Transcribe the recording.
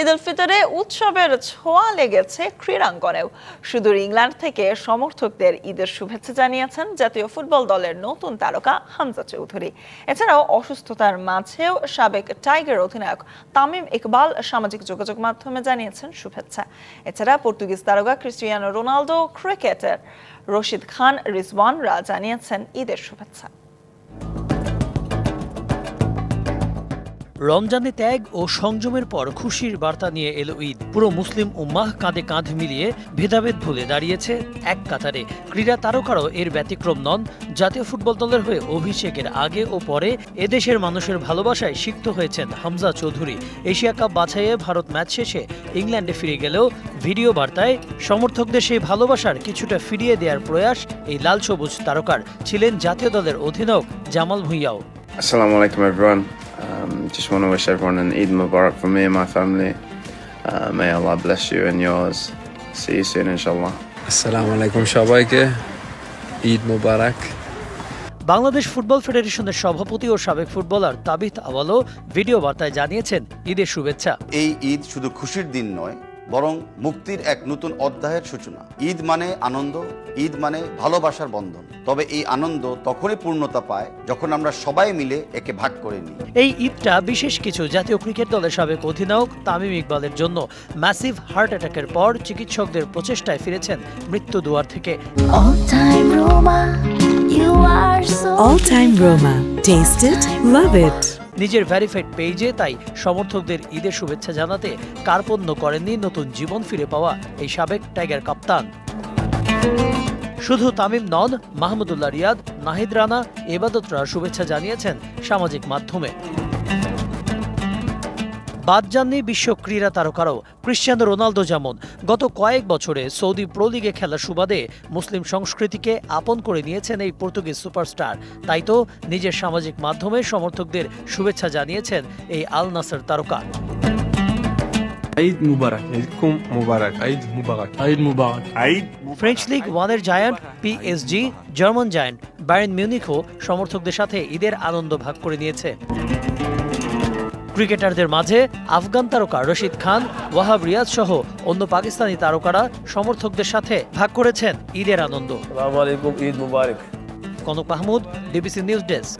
ঈদ উল ফিতরে উৎসবের ছোঁয়া লেগেছে ক্রীড়াঙ্গনেও। সুদূর ইংল্যান্ড থেকে সমর্থকদের ঈদের শুভেচ্ছা জানিয়েছেন জাতীয় ফুটবল দলের নতুন তারকা হামজা চৌধুরী। এছাড়াও অসুস্থতার মাঝেও সাবেক টাইগার অধিনায়ক তামিম ইকবাল সামাজিক যোগাযোগ মাধ্যমে জানিয়েছেন শুভেচ্ছা। এছাড়া পর্তুগিজ তারকা Cristiano Ronaldo, cricketer Rashid Khan রিজওয়ানরা জানিয়েছেন ঈদের শুভেচ্ছা। রমজানে ত্যাগ ও সংযমের পর খুশির বার্তা নিয়ে এলো ঈদ। পুরো মুসলিম উম্মাহ কাঁধে কাঁধ মিলিয়ে ভেদাভেদ ভুলে দাঁড়িয়েছে এক কাতারে। ক্রীড়া তারকারাও এর ব্যতিক্রম নন। জাতীয় ফুটবল দলের হয়ে অভিষেকের আগে ও পরে এদেশের মানুষের ভালোবাসায় সিক্ত হয়েছেন হামজা চৌধুরী। এশিয়া কাপ বাছাইয়ে ভারত ম্যাচ শেষে ইংল্যান্ডে ফিরে গেলেও ভিডিও বার্তায় সমর্থকদের সেই ভালোবাসার কিছুটা ফিরিয়ে দেওয়ার প্রয়াস এই লাল সবুজ তারকার ছিলেন জাতীয় দলের অধিনায়ক Jamal ভুঁইয়াও। alaikum everyone. Um, just want to wish everyone an Eid Mubarak from me and my family. Uh, may Allah bless you and yours. See you soon, inshallah. আসসালামু আলাইকুম সবাইকে ঈদ মোবারক বাংলাদেশ ফুটবল ফেডারেশনের সভাপতি ও সাবেক ফুটবলার তাবিথ আওয়ালও ভিডিও বার্তায় জানিয়েছেন ঈদের শুভেচ্ছা এই ঈদ শুধু খুশির দিন নয় বরং মুক্তির এক নতুন অধ্যায়ের সূচনা ঈদ মানে আনন্দ ঈদ মানে ভালোবাসার বন্ধন তবে এই আনন্দ তখনই পূর্ণতা পায় যখন আমরা সবাই মিলে একে ভাগ করে নিই এই ঈদটা বিশেষ কিছু জাতীয় ক্রিকেট দলের সাবেক অধিনায়ক তামিম ইকবালের জন্য ম্যাসিভ হার্ট অ্যাটাকের পর চিকিৎসকদের প্রচেষ্টায় ফিরেছেন মৃত্যু দুয়ার থেকে All time Roma, you are so All Time Roma. Taste it, love it. নিজের ভ্যারিফাইড পেজে তাই সমর্থকদের ঈদের শুভেচ্ছা জানাতে কার্পণ্য করেননি নতুন জীবন ফিরে পাওয়া এই সাবেক টাইগার কাপ্তান। শুধু তামিম নন, মাহমুদুল্লাহ রিয়াদ, নাহিদ রানা, এবাদতরা শুভেচ্ছা জানিয়েছেন সামাজিক মাধ্যমে। বাদ যাননি বিশ্ব ক্রীড়া তারকারও। ক্রিশ্চিয়ানো রোনালদো যেমন গত কয়েক বছরে সৌদি প্রো লিগে খেলার সুবাদে মুসলিম সংস্কৃতিকে আপন করে নিয়েছেন এই পর্তুগিজ সুপারস্টার। তাই তো নিজের সামাজিক মাধ্যমে সমর্থকদের শুভেচ্ছা জানিয়েছেন এই আল নাসের তারকা ফ্রেঞ্চ লিগ ওয়ানের giant PSG German giant Bayern মিউনিখও সমর্থকদের সাথে ঈদের আনন্দ ভাগ করে নিয়েছে। ক্রিকেটারদের মাঝে আফগান তারকা রশিদ খান ওয়াহাব রিয়াজ সহ অন্য পাকিস্তানি তারকারা সমর্থকদের সাথে ভাগ করেছেন ঈদের আনন্দ। Konok Mahmud DBC news desk.